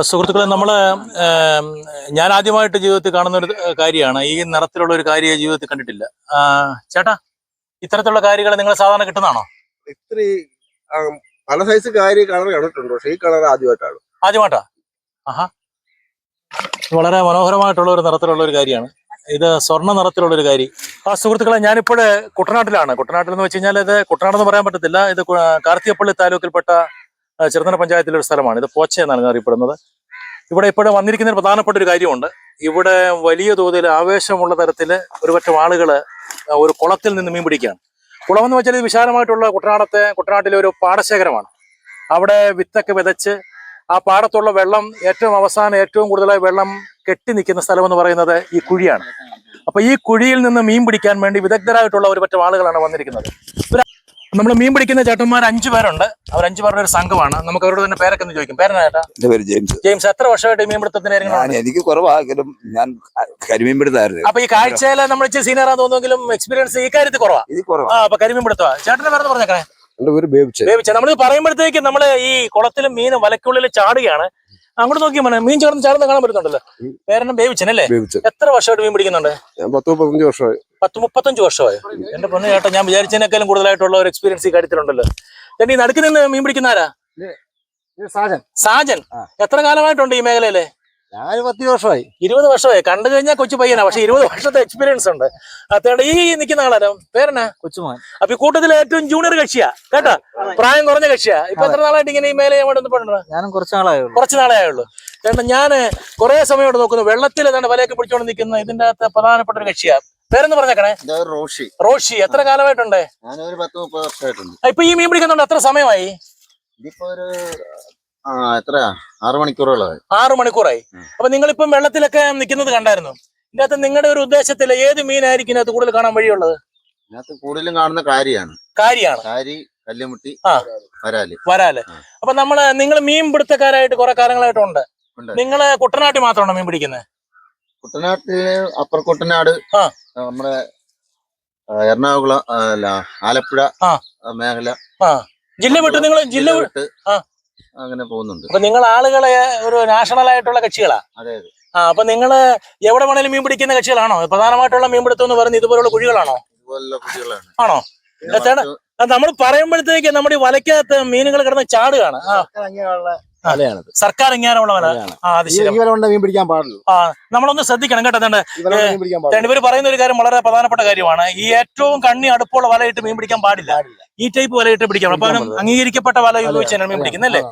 സുഹൃത്തുക്കളെ നമ്മൾ ഞാൻ ആദ്യമായിട്ട് ജീവിതത്തിൽ കാണുന്ന ഒരു കാര്യമാണ്. ഈ നിറത്തിലുള്ള ഒരു കാര്യം ജീവിതത്തിൽ കണ്ടിട്ടില്ല. ചേട്ടാ ഇത്തരത്തിലുള്ള കാര്യങ്ങൾ നിങ്ങൾ സാധാരണ കിട്ടുന്നതാണോ? ഇത്തിരി ആ, പല സൈസ് കാര്യം കളർ കണ്ടിട്ടുണ്ട്. പക്ഷെ ഈ കളർ ആദ്യമായിട്ടാണ്. ആദ്യമായിട്ടാ? ആഹാ. വളരെ മനോഹരമായിട്ടുള്ള ഒരു നിറത്തിലുള്ള ഒരു കാര്യമാണ്. ഇത് സ്വർണ നിറത്തിലുള്ള ഒരു കാര്യം. ആ സുഹൃത്തുക്കളെ ഞാനിപ്പോഴ് കുട്ടനാട്ടിലാണ്. കുട്ടനാട്ടിൽ എന്ന് വെച്ച് കഴിഞ്ഞാൽ ഇത് കുട്ടനാടെന്ന് പറയാൻ പറ്റത്തില്ല. ഇത് കാർത്തികപ്പള്ളി താലൂക്കിൽപ്പെട്ട ചെറുതന പഞ്ചായത്തിലെ ഒരു സ്ഥലമാണ്. ഇത് പോച്ച എന്നാണ് അറിയപ്പെടുന്നത്. ഇവിടെ ഇപ്പോഴും വന്നിരിക്കുന്ന പ്രധാനപ്പെട്ട ഒരു കാര്യമുണ്ട്. ഇവിടെ വലിയ തോതിൽ ആവേശമുള്ള തരത്തിൽ ഒരുപറ്റം ആളുകൾ ഒരു കുളത്തിൽ നിന്ന് മീൻ പിടിക്കുകയാണ്. കുളം എന്ന് വെച്ചാൽ ഇത് വിശാലമായിട്ടുള്ള കുട്ടനാടത്തെ കുട്ടനാട്ടിലെ ഒരു പാടശേഖരമാണ്. അവിടെ വിത്തൊക്കെ വിതച്ച് ആ പാടത്തുള്ള വെള്ളം ഏറ്റവും അവസാനം ഏറ്റവും കൂടുതലായി വെള്ളം കെട്ടി നിൽക്കുന്ന സ്ഥലം എന്ന് പറയുന്നത് ഈ കുഴിയാണ്. അപ്പൊ ഈ കുഴിയിൽ നിന്ന് മീൻ പിടിക്കാൻ വേണ്ടി വിദഗ്ധരായിട്ടുള്ള ഒരു ആളുകളാണ് വന്നിരിക്കുന്നത്. നമ്മൾ മീൻ പിടിക്കുന്ന ചേട്ടന്മാർ അഞ്ചു പേരുണ്ട്. അവർ അഞ്ചു പേരുടെ ഒരു സംഘമാണ്. നമുക്ക് അവരോട് തന്നെ പേരൊക്കെ ഒന്ന് ചോദിക്കും. പേരെന്നാ ചേട്ടാ? എന്റെ പേര് ജെയിംസ്. ജെയിംസ് എത്ര വർഷമായിട്ട് മീൻ പിടുത്തത്തിന് ഞാൻ എനിക്ക് കുറവാകും ഞാൻ കരിമീൻ പിടുത്തായിരുന്നു. അപ്പൊ ഈ കാഴ്ചയിൽ നമ്മൾ ഇച്ചിരി സീനിയറാന്ന് തോന്നുമെങ്കിലും എക്സ്പീരിയൻസ് ഈ കാര്യത്തിൽ കുറവാ? ഇത് കുറവാ. അപ്പൊ കരിമീൻ പിടുത്തവാ. ചേട്ടന്റെ പേരെന്ന് പറഞ്ഞേക്കണേ? ബേബിച്ച് നമ്മൾ പറയുമ്പോഴത്തേക്ക് നമ്മൾ ഈ കുളത്തിലും മീൻ വലക്കുള്ളിൽ ചാടുകയാണ്. അങ്ങോട്ട് നോക്കി മനെ മീൻ ചേർന്ന് ചേർന്ന് കാണാൻ പറ്റുന്നുണ്ടല്ലോ. പേരെണ്ണം പേരെന്നെ ബേവിച്ചനല്ലേ എത്ര വർഷമായിട്ട് മീൻ പിടിക്കുന്നുണ്ട്? ഞാൻ പത്ത് മുപ്പത്തഞ്ച് വർഷമായി. പത്ത് മുപ്പത്തഞ്ച് വർഷമായി. എന്റെ പൊന്നു ചേട്ടാ ഞാൻ വിചാരിച്ചതിനേക്കാളും കൂടുതലായിട്ടുള്ള ഒരു എക്സ്പീരിയൻസ് ഈ കാര്യത്തിലുണ്ടല്ലോ. ചേട്ടാ ഈ നടുക്ക് നിന്ന് മീൻ പിടിക്കുന്ന ആരാ? സാജൻ. സാജൻ. എത്ര കാലമായിട്ടുണ്ട് ഈ മേഖലയിൽ? ഞാൻ പത്ത് വർഷമായി. ഇരുപത് വർഷമായി. കണ്ടു കഴിഞ്ഞാൽ കൊച്ചു പയ്യനാ പക്ഷെ ഇരുപത് വർഷത്തെ എക്സ്പീരിയൻസ് ഉണ്ട്. അത്തേണ്ട ഈ നിൽക്കുന്ന ആളാരോ? പേരനാ കൊച്ചുമോൻ. അപ്പൊ ഈ കൂട്ടത്തിൽ ഏറ്റവും ജൂനിയർ കക്ഷിയാ കേട്ടാ? പ്രായം കുറഞ്ഞ കക്ഷിയാ. ഇപ്പൊ എത്ര നാളായിട്ട് ഇങ്ങനെ ഈ മേലെ ഞാൻ ഞാനും കുറച്ച് നാളായുള്ളൂ. കുറച്ച് നാളായേ ആയുള്ളൂ. ചേട്ടാ ഞാൻ കുറെ സമയമായിട്ട് നോക്കുന്നു. വെള്ളത്തിൽ ഏതാണ്ട് വലയൊക്കെ പിടിച്ചോണ്ട് നിൽക്കുന്ന ഇതിന്റെ അകത്ത് പ്രധാനപ്പെട്ട ഒരു കക്ഷിയാ. പേരെന്ന് പറഞ്ഞേക്കണേ? റോഷി. റോഷി. എത്ര കാലമായിട്ടുണ്ട്? ഇപ്പൊ ഈ മീൻ പിടിക്കുന്നുണ്ട് എത്ര സമയമായി? ഇതിപ്പോ ഒരു എത്രയാ ആറ് മണിക്കൂറുകളായി ആറു മണിക്കൂറായി. അപ്പൊ നിങ്ങളിപ്പം വെള്ളത്തിലൊക്കെ നിൽക്കുന്നത് കണ്ടായിരുന്നു ഇതിന്റെ അകത്ത് നിങ്ങളുടെ ഒരു ഉദ്ദേശത്തിൽ ഏത് മീനായിരിക്കും ഇതിനകത്ത് കൂടുതൽ കാണാൻ വഴിയുള്ളത് ഇതിനകത്ത് കൂടുതലും കാണുന്ന കാരിയാണ് കാരിയാണ് കാരി കല്ലുമുട്ടി. വരാൽ വരാൽ. അപ്പൊ നമ്മൾ നിങ്ങൾ മീൻ പിടുത്തക്കാരായിട്ട് കുറെ കാലങ്ങളായിട്ടുണ്ട് ഉണ്ട്. നിങ്ങൾ കുട്ടനാട്ടിൽ മാത്രമാണോ മീൻ പിടിക്കുന്നത് കുട്ടനാട്ടിൽ അപ്പർ കുട്ടനാട് ആ. നമ്മുടെ എറണാകുളം അല്ല ആലപ്പുഴ ആ. ആ, മേഖല ജില്ല വിട്ട് നിങ്ങൾ ജില്ല വിട്ട് ആ. അങ്ങനെ പോകുന്നുണ്ട്. അപ്പൊ നിങ്ങൾ ആളുകളെ ഒരു നാഷണൽ ആയിട്ടുള്ള കക്ഷികളാ? അതെ അതെ. ആ അപ്പൊ നിങ്ങൾ എവിടെ വേണേലും മീൻ പിടിക്കുന്ന കക്ഷികളാണോ? പ്രധാനമായിട്ടുള്ള മീൻ പിടുത്തം എന്ന് പറയുന്നത് ഇതുപോലുള്ള കുഴികളാണോ? ഇതുപോലുള്ള ആണോ? നമ്മൾ പറയുമ്പോഴത്തേക്ക് നമ്മുടെ ഈ വലയ്ക്കകത്ത് മീനുകൾ കിടന്ന് ചാടുകയാണ്. ആ. വലയാണത് സർക്കാർ ഇങ്ങാനുള്ള വല ആ അത് ശരി മീൻ പിടിക്കാൻ പാടുള്ളൂ ആ നമ്മളൊന്ന് ശ്രദ്ധിക്കണം കേട്ടോ മീൻ പിടിക്കാൻ പാടില്ല. ഇവർ പറയുന്ന ഒരു കാര്യം വളരെ പ്രധാനപ്പെട്ട കാര്യമാണ്. ഈ ഏറ്റവും കണ്ണി അടുപ്പുള്ള വലയിട്ട് മീൻ പിടിക്കാൻ പാടില്ല. ഈ ടൈപ്പ് വലയിട്ട് പിടിക്കാം അപ്പൊ അംഗീകരിക്കപ്പെട്ട വല ഉപയോഗിച്ച് തന്നെ മീൻ പിടിക്കുന്നല്ലേ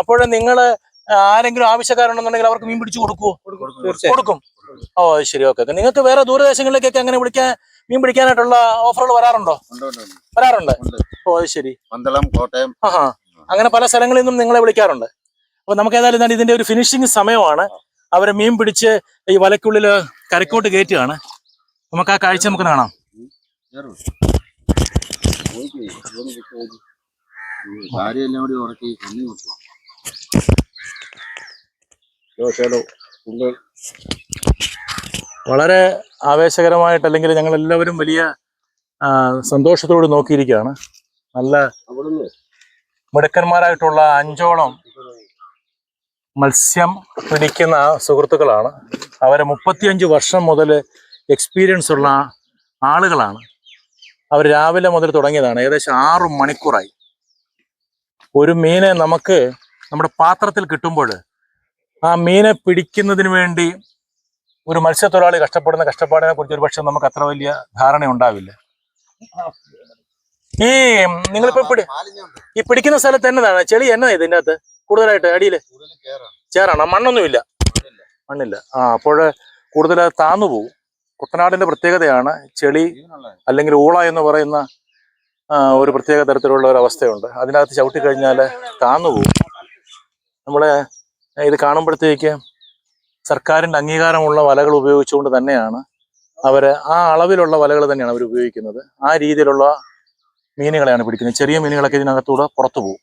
അപ്പോൾ നിങ്ങൾ ആരെങ്കിലും ആവശ്യക്കാരുണ്ടെന്നുണ്ടെങ്കിൽ അവർക്ക് മീൻ പിടിച്ചു കൊടുക്കുവോ കൊടുക്കും. ഓ ശരി ഓക്കെ നിങ്ങൾക്ക് വേറെ ദൂരദേശങ്ങളിലേക്കൊക്കെ അങ്ങനെ പിടിക്കാൻ മീൻ പിടിക്കാനായിട്ടുള്ള ഓഫറുകൾ വരാറുണ്ടോ? ഉണ്ട്, ഉണ്ട്, ഉണ്ട്. വരാറുണ്ട്. ഓ ശരി. പന്തളം കോട്ടയം. അങ്ങനെ പല സ്ഥലങ്ങളിൽ നിന്നും നിങ്ങളെ വിളിക്കാറുണ്ട്. അപ്പൊ നമുക്ക് ഏതായാലും എന്താണ് ഇതിന്റെ ഒരു ഫിനിഷിംഗ് സമയമാണ്. അവരെ മീൻ പിടിച്ച് ഈ വലക്കുള്ളിൽ കരക്കോട്ട് കയറ്റുകയാണ്. നമുക്ക് ആ കാഴ്ച നമുക്ക് കാണാം. വളരെ ആവേശകരമായിട്ട് അല്ലെങ്കിൽ ഞങ്ങൾ എല്ലാവരും വലിയ സന്തോഷത്തോട് നോക്കിയിരിക്കുകയാണ്. നല്ല മിടുക്കന്മാരായിട്ടുള്ള അഞ്ചോളം മത്സ്യം പിടിക്കുന്ന സുഹൃത്തുക്കളാണ്. അവരെ മുപ്പത്തിയഞ്ച് വർഷം മുതൽ എക്സ്പീരിയൻസ് ഉള്ള ആളുകളാണ്. അവർ രാവിലെ മുതൽ തുടങ്ങിയതാണ്. ഏകദേശം ആറ് മണിക്കൂറായി. ഒരു മീനെ നമുക്ക് നമ്മുടെ പാത്രത്തിൽ കിട്ടുമ്പോൾ ആ മീനെ പിടിക്കുന്നതിന് വേണ്ടി ഒരു മത്സ്യത്തൊഴിലാളി കഷ്ടപ്പെടുന്ന കഷ്ടപ്പാടിനെ കുറിച്ച് ഒരു നമുക്ക് അത്ര വലിയ ധാരണ ഉണ്ടാവില്ല. ഈ നിങ്ങളിപ്പോ ഈ പിടിക്കുന്ന സ്ഥലത്ത് എന്നതാണ്? ചെളി എന്നതാ ഇതിന്റെ അകത്ത്? കൂടുതലായിട്ട് അടിയിൽ ചേറാണ്? മണ്ണൊന്നുമില്ല. മണ്ണില്ല. ആ അപ്പോൾ കൂടുതൽ താന്നു പോകും കുട്ടനാടിന്റെ പ്രത്യേകതയാണ് ചെളി അല്ലെങ്കിൽ ഊള എന്ന് പറയുന്ന ഒരു പ്രത്യേക തരത്തിലുള്ള ഒരു അവസ്ഥയുണ്ട്. അതിനകത്ത് ചവിട്ടി കഴിഞ്ഞാൽ താന്നു പോകും നമ്മളെ ഇത് കാണുമ്പോഴത്തേക്ക് സർക്കാരിന്റെ അംഗീകാരമുള്ള വലകൾ ഉപയോഗിച്ചുകൊണ്ട് തന്നെയാണ് അവർ ആ അളവിലുള്ള വലകൾ തന്നെയാണ് അവർ ഉപയോഗിക്കുന്നത്. ആ രീതിയിലുള്ള മീനുകളെയാണ് പിടിക്കുന്നത്. ചെറിയ മീനുകളൊക്കെ ഇതിനകത്തൂടെ പുറത്തു പോകും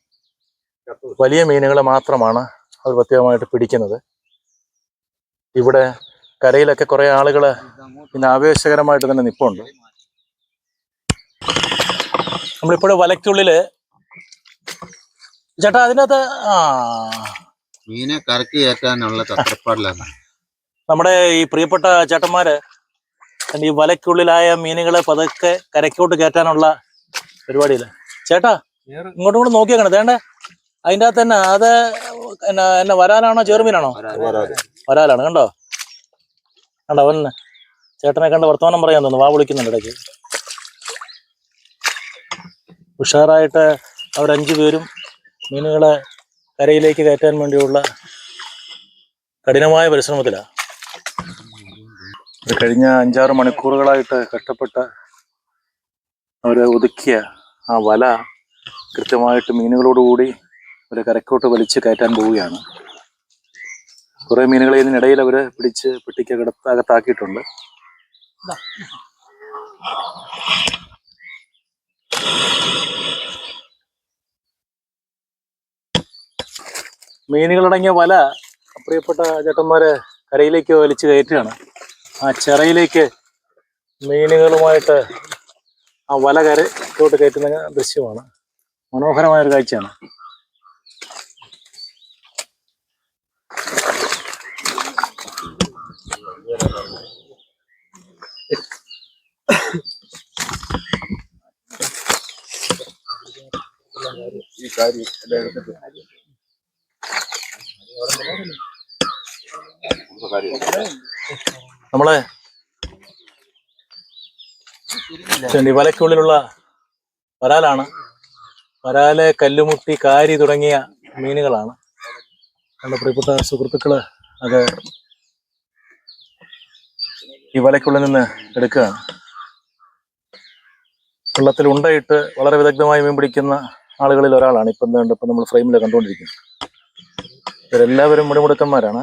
വലിയ മീനുകൾ മാത്രമാണ് അവർ പ്രത്യേകമായിട്ട് പിടിക്കുന്നത്. ഇവിടെ കരയിലൊക്കെ കുറേ ആളുകൾ പിന്നെ ആവേശകരമായിട്ട് തന്നെ നിപ്പുണ്ട്. നമ്മളിപ്പോഴും വലയ്ക്കുള്ളിൽ ചേട്ടാ അതിനകത്ത് ആ. മീനെ കറക്കി കയറ്റാനുള്ള തത്രപ്പാടിലാണ്. നമ്മുടെ ഈ പ്രിയപ്പെട്ട ചേട്ടന്മാര് ഈ വലയ്ക്കുള്ളിലായ മീനുകളെ പതുക്കെ കരയ്ക്കോട്ട് കയറ്റാനുള്ള പരിപാടിയില്ല ചേട്ടാ ഇങ്ങോട്ടും കൂടെ നോക്കിയേക്കണേ. തേണ്ടേ. അതിന്റെ അകത്ത് തന്നെ അത് എന്നാ എന്നാ വരാലാണോ ചെറുമീനാണോ വരാലാണ് കണ്ടോ? കണ്ടോ അവൻ ചേട്ടനെ കണ്ട് വർത്തമാനം പറയാൻ തോന്നുന്നു. വാ വിളിക്കുന്നുണ്ട് ഇടയ്ക്ക്. ഉഷാറായിട്ട് അവരഞ്ചു പേരും മീനുകളെ കരയിലേക്ക് കയറ്റാൻ വേണ്ടിയുള്ള കഠിനമായ പരിശ്രമത്തിലാണ് കഴിഞ്ഞ അഞ്ചാറ് മണിക്കൂറുകളായിട്ട് കഷ്ടപ്പെട്ട് അവർ ഒതുക്കിയ ആ വല കൃത്യമായിട്ട് മീനുകളോടുകൂടി ഒരു കരക്കോട്ട് വലിച്ച് കയറ്റാൻ പോവുകയാണ്. കുറെ മീനുകളെ ഇതിനിടയിൽ അവർ പിടിച്ച് പെട്ടിക്ക് അകത്താക്കിയിട്ടുണ്ട്. മീനുകളടങ്ങിയ വല പ്രിയപ്പെട്ട ചേട്ടന്മാരെ കരയിലേക്ക് വലിച്ചു കയറ്റുകയാണ്. ആ ചിറയിലേക്ക് മീനുകളുമായിട്ട് ആ വല കരയിലോട്ട് കയറ്റുന്ന ദൃശ്യമാണ്. മനോഹരമായൊരു കാഴ്ചയാണ്. ഈ കാര്യം നമ്മളെ ചെണ്ടി വലയ്ക്കുള്ളിലുള്ള വരാലാണ്. വരാൽ കല്ലുമുട്ടി കാരി തുടങ്ങിയ മീനുകളാണ്. നമ്മുടെ പ്രിയപ്പെട്ട സുഹൃത്തുക്കൾ അത് ഈ വലയ്ക്കുള്ളിൽ നിന്ന് എടുക്കുകയാണ് വെള്ളത്തിൽ ഉണ്ടയിട്ട് വളരെ വിദഗ്ധമായി മീൻ പിടിക്കുന്ന ആളുകളിൽ ഒരാളാണ്. ഇപ്പം എന്താണ്ട് ഇപ്പം നമ്മൾ ഫ്രെയിമിൽ കണ്ടുകൊണ്ടിരിക്കുന്നത് ഇവരെല്ലാവരും മുടിമുടുക്കന്മാരാണ്.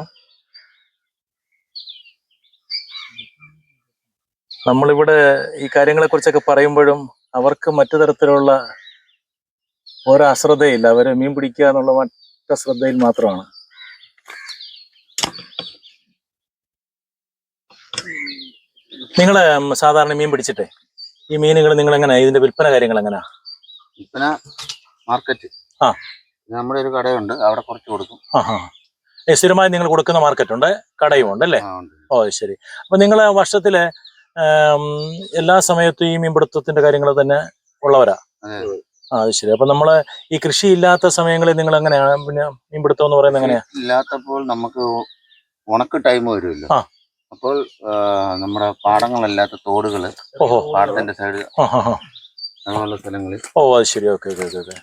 നമ്മളിവിടെ ഈ കാര്യങ്ങളെക്കുറിച്ചൊക്കെ പറയുമ്പോഴും അവർക്ക് മറ്റു തരത്തിലുള്ള ഓരോ അശ്രദ്ധയില്ല അവർ മീൻ പിടിക്കുക എന്നുള്ള മറ്റ ശ്രദ്ധയിൽ മാത്രമാണ്. നിങ്ങൾ സാധാരണ മീൻ പിടിച്ചിട്ടേ? ഈ മീനുകൾ നിങ്ങൾ എങ്ങനെയാ ഇതിന്റെ വിൽപ്പന കാര്യങ്ങൾ എങ്ങനെയാ വിൽപ്പന മാർക്കറ്റ്. ആ. നമ്മുടെ ഒരു കടയുണ്ട്. അവിടെ കുറച്ച് കൊടുക്കും. ആ ആ. ഏ, സ്ഥിരമായി നിങ്ങൾ കൊടുക്കുന്ന മാർക്കറ്റ് ഉണ്ട് കടയും ഉണ്ട്. അല്ലേ ഓ ശരി. അപ്പൊ നിങ്ങൾ വർഷത്തിൽ എല്ലാ സമയത്തും ഈ മീൻപിടുത്തത്തിന്റെ കാര്യങ്ങൾ തന്നെ ഉള്ളവരാ? ആ അത് ശരി. അപ്പൊ നമ്മൾ ഈ കൃഷി ഇല്ലാത്ത സമയങ്ങളിൽ നിങ്ങൾ എങ്ങനെയാണ് പിന്നെ മീൻപിടുത്തം എന്ന് പറയുന്നത് എങ്ങനെയാ? ഇല്ലാത്തപ്പോൾ നമുക്ക് ഉണക്ക് ടൈം വരുമല്ലോ. ആ. അപ്പോൾ നമ്മുടെ പാടങ്ങളല്ലാത്ത തോടുകൾ ഓഹോ. പാടത്തിന്റെ സൈഡ്. അങ്ങനെയുള്ള സ്ഥലങ്ങളിൽ. ഓ അത് ശരി. Okay okay okay okay.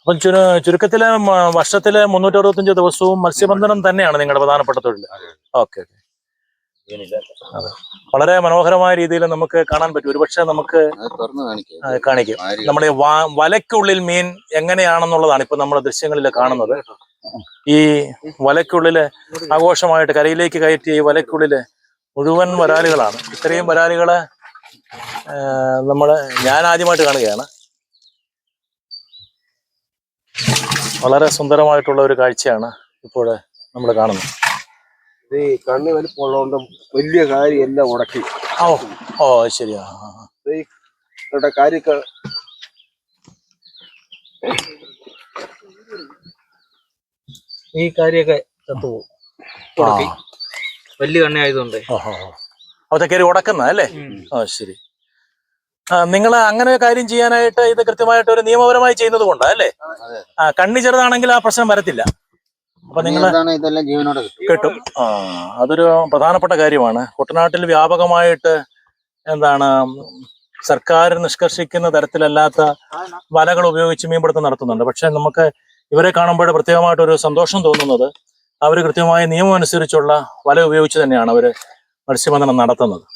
അപ്പം ചുരു ചുരുക്കത്തിലെ വർഷത്തിലെ മുന്നൂറ്റി അറുപത്തഞ്ച് ദിവസവും മത്സ്യബന്ധനം തന്നെയാണ് നിങ്ങളുടെ പ്രധാനപ്പെട്ട തൊഴിൽ ഓക്കെ ഓക്കെ. വളരെ മനോഹരമായ രീതിയിൽ നമുക്ക് കാണാൻ പറ്റും. ഒരുപക്ഷെ നമുക്ക് കാണിക്കാം. നമ്മുടെ വലക്കുള്ളിൽ വലയ്ക്കുള്ളിൽ മീൻ എങ്ങനെയാണെന്നുള്ളതാണ് ഇപ്പൊ നമ്മുടെ ദൃശ്യങ്ങളിൽ കാണുന്നത്. ഈ വലയ്ക്കുള്ളിൽ ആഘോഷമായിട്ട് കരയിലേക്ക് കയറ്റിയ ഈ വലയ്ക്കുള്ളിൽ മുഴുവൻ വരാലുകളാണ്. ഇത്രയും വരാലുകൾ നമ്മൾ ഞാൻ ആദ്യമായിട്ട് കാണുകയാണ്. വളരെ സുന്ദരമായിട്ടുള്ള ഒരു കാഴ്ചയാണ് ഇപ്പോൾ നമ്മൾ കാണുന്നത്. ഈ കണ്ണ് വലിപ്പമുള്ളതുകൊണ്ട് വലിയ കാര്യം എല്ലാം ഉടക്കി. ഓ ഓ ശരിയാ. ഇവിടെ കാര്യമൊക്കെ ഈ കാര്യൊക്കെ ചത്തുപോകും ഉടക്കി. വലിയ കണ്ണ ആയതുകൊണ്ട്. അതൊക്കെ കയറി ഉടക്കുന്ന അല്ലേ? ആ ശരി. നിങ്ങൾ അങ്ങനെ കാര്യം ചെയ്യാനായിട്ട് ഇത് കൃത്യമായിട്ട് ഒരു നിയമപരമായി ചെയ്യുന്നത് കൊണ്ടാ അല്ലേ? കണ്ണി ചെറുതാണെങ്കിൽ ആ പ്രശ്നം വരത്തില്ല. അപ്പൊ നിങ്ങൾ ഇതെല്ലാം ജീവനോടെ കിട്ടും? ആ അതൊരു പ്രധാനപ്പെട്ട കാര്യമാണ്. കുട്ടനാട്ടിൽ വ്യാപകമായിട്ട് എന്താണ് സർക്കാർ നിഷ്കർഷിക്കുന്ന തരത്തിലല്ലാത്ത വലകൾ ഉപയോഗിച്ച് മീൻപിടുത്തം നടത്തുന്നുണ്ട്. പക്ഷെ നമുക്ക് ഇവരെ കാണുമ്പോൾ പ്രത്യേകമായിട്ട് ഒരു സന്തോഷം തോന്നുന്നത് അവർ കൃത്യമായ നിയമം അനുസരിച്ചുള്ള വല ഉപയോഗിച്ച് തന്നെയാണ് അവർ മത്സ്യബന്ധനം നടത്തുന്നത്.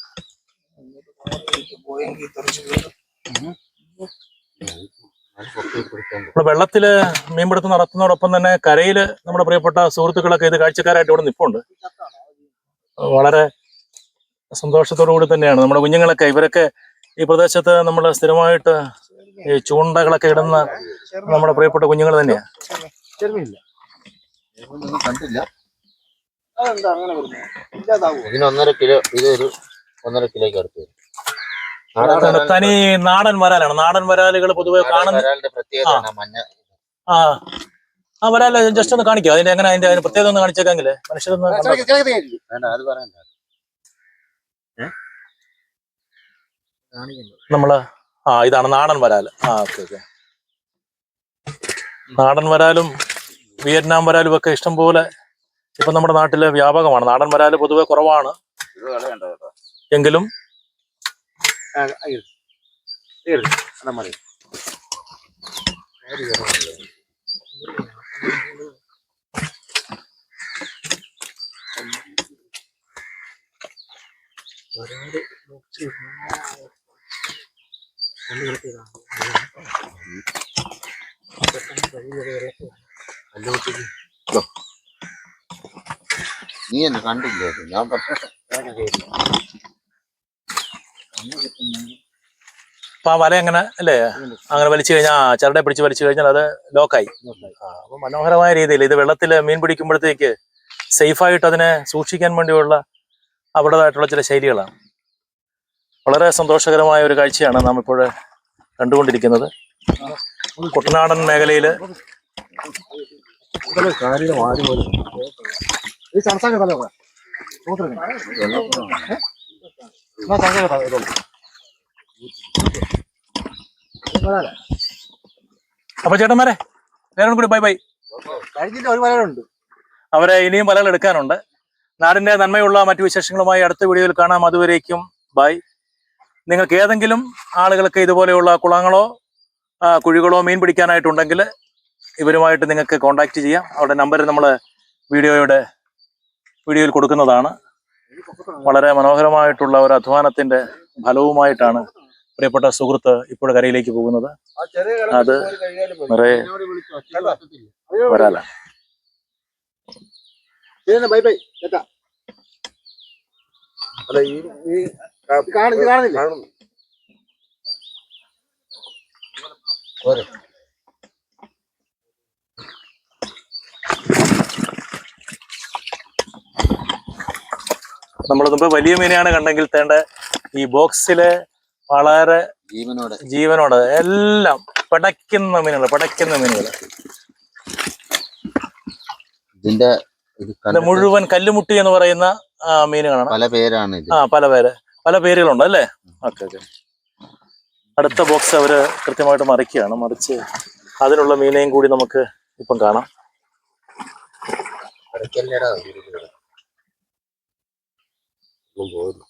നമ്മൾ വെള്ളത്തിൽ മീൻപിടുത്തം നടത്തുന്നതോടൊപ്പം തന്നെ കരയിൽ നമ്മുടെ പ്രിയപ്പെട്ട സുഹൃത്തുക്കളൊക്കെ ഇത് കാഴ്ചക്കാരായിട്ട് ഇവിടെ നിൽപ്പുണ്ട്. വളരെ സന്തോഷത്തോടു കൂടി തന്നെയാണ്. നമ്മുടെ കുഞ്ഞുങ്ങളൊക്കെ ഇവരൊക്കെ ഈ പ്രദേശത്ത് നമ്മൾ സ്ഥിരമായിട്ട് ഈ ചൂണ്ടകളൊക്കെ ഇടുന്ന നമ്മുടെ പ്രിയപ്പെട്ട കുഞ്ഞുങ്ങൾ തന്നെയാണ് ഇതിന് ഒന്നര കിലോ ഇത് ഒരു ഒന്നര കിലോയ്ക്ക് അടുത്ത് വരും. തനി നാടൻ വരാലാണ്. നാടൻ വരാലുകൾ പൊതുവെ കാണുന്ന മഞ്ഞ ആ. ആ വരാല്ലേ ജസ്റ്റ് ഒന്ന് കാണിക്കോ. അതിന്റെ എങ്ങനെ അതിന്റെ അതിന് പ്രത്യേകത ഒന്ന് കാണിച്ചേക്കാങ്കിൽ? മനുഷ്യരൊന്ന് നമ്മൾ ആ ഇതാണ് നാടൻ വരാൽ. ആ ഓക്കെ ഓക്കെ. നാടൻ വരാലും വിയറ്റ്നാം വരാലും ഒക്കെ ഇഷ്ടം പോലെ ഇപ്പൊ നമ്മുടെ നാട്ടിൽ വ്യാപകമാണ്. നാടൻ വരാൽ പൊതുവെ കുറവാണ്. ഇത് കളയണ്ട കേട്ടോ എങ്കിലും നീ എന്നെ കണ്ടില്ലേ? ഞാൻ പറഞ്ഞു അപ്പൊ ആ വല എങ്ങനെ അല്ലേ? അങ്ങനെ വലിച്ചു കഴിഞ്ഞാൽ ആ ചരടെ പിടിച്ച് വലിച്ചു കഴിഞ്ഞാൽ അത് ലോക്കായി. ആ അപ്പൊ മനോഹരമായ രീതിയിൽ ഇത് വെള്ളത്തിൽ മീൻ പിടിക്കുമ്പോഴത്തേക്ക് സേഫായിട്ട് അതിനെ സൂക്ഷിക്കാൻ വേണ്ടിയുള്ള അവിടേതായിട്ടുള്ള ചില ശൈലികളാണ്. വളരെ സന്തോഷകരമായ ഒരു കാഴ്ചയാണ് നാം ഇപ്പോൾ കണ്ടുകൊണ്ടിരിക്കുന്നത്. കുട്ടനാടൻ മേഖലയിൽ ഈ. എന്നാ കഥ ഇതോ. അപ്പൊ ചേട്ടന്മാരെ വേറെ കൂടി ബൈ ബൈ കഴിഞ്ഞിട്ട് ഒരു വലകളുണ്ട് അവരെ ഇനിയും വലകൾ എടുക്കാനുണ്ട്. നാടിന്റെ നന്മയുള്ള മറ്റു വിശേഷങ്ങളുമായി അടുത്ത വീഡിയോയിൽ കാണാം. അതുവരേക്കും ബൈ. നിങ്ങൾക്ക് ഏതെങ്കിലും ആളുകൾക്ക് ഇതുപോലെയുള്ള കുളങ്ങളോ കുഴികളോ മീൻ പിടിക്കാനായിട്ടുണ്ടെങ്കിൽ ഇവരുമായിട്ട് നിങ്ങൾക്ക് കോണ്ടാക്ട് ചെയ്യാം. അവരുടെ നമ്പർ നമ്മൾ വീഡിയോയുടെ വീഡിയോയിൽ കൊടുക്കുന്നതാണ്. വളരെ മനോഹരമായിട്ടുള്ള ഒരു അധ്വാനത്തിന്റെ ഫലവുമായിട്ടാണ് പ്രിയപ്പെട്ട സുഹൃത്ത് ഇപ്പോൾ കരയിലേക്ക് പോകുന്നത്. അത്. നിറയെ വരാല. Bye bye. ചേട്ടാ. അല്ല ഈ ഈ കാണുന്നില്ല? നമ്മൾ മുമ്പ് വലിയ മീനെയാണ് കണ്ടെങ്കിൽ തേണ്ട ഈ ബോക്സിൽ വളരെ ജീവനോടെ. ജീവനോട് എല്ലാം പടയ്ക്കുന്ന മീനുകൾ പടയ്ക്കുന്ന മീനുകൾ ഇതിന്റെ ഇത് ഇത് മുഴുവൻ കല്ലുമുട്ടി എന്ന് പറയുന്ന മീനുകളാണ് പല പേരാണ് ആ പല പേര്. പല പേരുകളുണ്ട് അല്ലേ? Okay okay. അടുത്ത ബോക്സ് അവർ കൃത്യമായിട്ട് മറിക്കുകയാണ്. മറിച്ച് അതിനുള്ള മീനെയും കൂടി നമുക്ക് ഇപ്പം കാണാം. ഇടയ്ക്കല്ലേടാ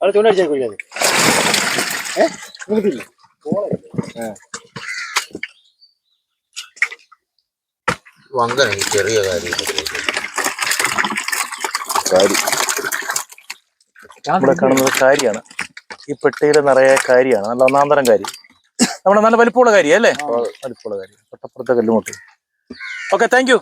അവിടെ ചൂണ്ടടിച്ചാൽ കുഴിക്കാതെ ഏ? നിങ്ങൾക്കില്ല വങ്കന ചെറിയ കാര്യം. ഇവിടെ കാണുന്നത് കാരിയാണ് ഈ പെട്ടിയിൽ നിറയെ കാരിയാണ് നല്ല ഒന്നാം തരം കാരി നമ്മുടെ നല്ല വലിപ്പമുള്ള കാര്യം അല്ലേ? വലിപ്പമുള്ള കാര്യം. തൊട്ടപ്പുറത്തെ കല്ലുമുട്ട്. Okay thank you